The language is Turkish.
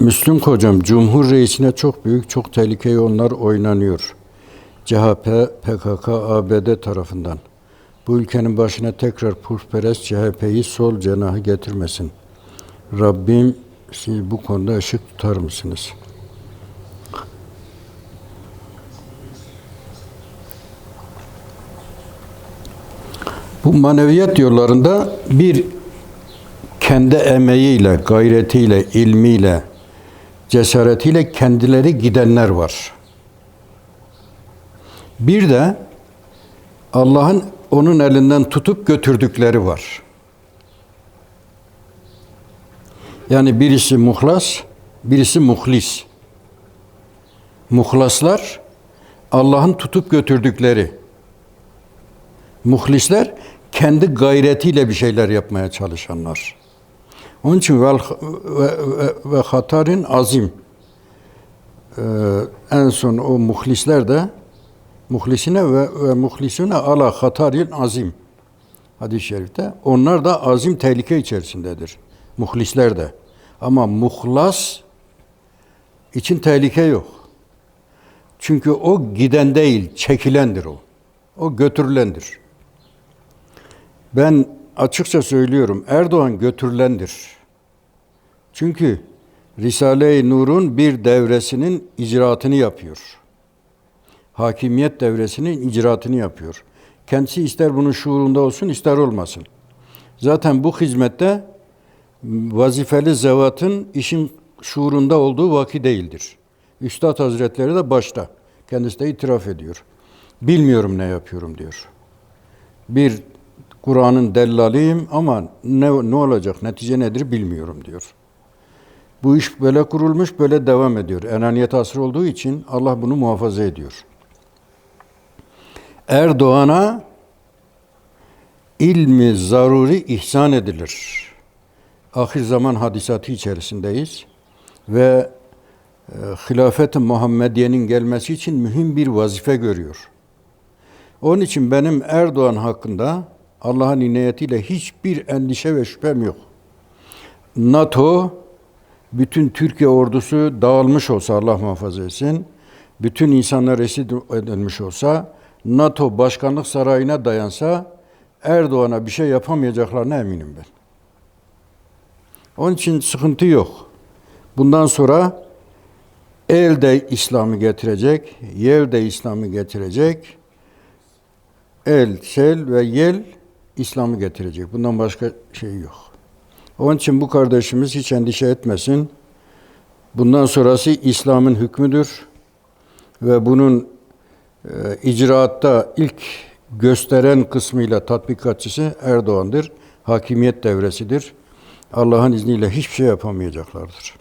Müslüm Kocam, Cumhur Reisine çok büyük, çok tehlikeli onlar oynanıyor. CHP, PKK, ABD tarafından. Bu ülkenin başına tekrar putperest CHP'yi sol cenahı getirmesin. Rabbim siz bu konuda ışık tutar mısınız? Bu maneviyat yollarında bir kendi emeğiyle, gayretiyle, ilmiyle, cesaretiyle kendileri gidenler var. Bir de Allah'ın onun elinden tutup götürdükleri var. Yani birisi muhlas, birisi muhlis. Muhlaslar Allah'ın tutup götürdükleri. Muhlisler kendi gayretiyle bir şeyler yapmaya çalışanlar. Onun için ve, ve, ve, ve hatarin azim. Ee, en son o muhlisler de muhlisine ve, ve muhlisine ala hatarin azim. Hadis-i şerifte. Onlar da azim tehlike içerisindedir. Muhlisler de. Ama muhlas için tehlike yok. Çünkü o giden değil, çekilendir o. O götürülendir. Ben açıkça söylüyorum Erdoğan götürülendir. Çünkü Risale-i Nur'un bir devresinin icraatını yapıyor. Hakimiyet devresinin icraatını yapıyor. Kendisi ister bunun şuurunda olsun ister olmasın. Zaten bu hizmette vazifeli zevatın işin şuurunda olduğu vaki değildir. Üstad Hazretleri de başta. Kendisi de itiraf ediyor. Bilmiyorum ne yapıyorum diyor. Bir Kur'an'ın dellaliyim ama ne, ne olacak, netice nedir bilmiyorum diyor. Bu iş böyle kurulmuş, böyle devam ediyor. Enaniyet asrı olduğu için Allah bunu muhafaza ediyor. Erdoğan'a ilmi zaruri ihsan edilir. Ahir zaman hadisatı içerisindeyiz ve e, hilafet-i Muhammediye'nin gelmesi için mühim bir vazife görüyor. Onun için benim Erdoğan hakkında Allah'ın inayetiyle hiçbir endişe ve şüphem yok. NATO, bütün Türkiye ordusu dağılmış olsa Allah muhafaza etsin, bütün insanlar eşit edilmiş olsa, NATO başkanlık sarayına dayansa, Erdoğan'a bir şey yapamayacaklarına eminim ben. Onun için sıkıntı yok. Bundan sonra el de İslam'ı getirecek, yer de İslam'ı getirecek. El, sel ve yel İslam'ı getirecek. Bundan başka şey yok. Onun için bu kardeşimiz hiç endişe etmesin. Bundan sonrası İslam'ın hükmüdür. Ve bunun e, icraatta ilk gösteren kısmıyla tatbikatçısı Erdoğan'dır. Hakimiyet devresidir. Allah'ın izniyle hiçbir şey yapamayacaklardır.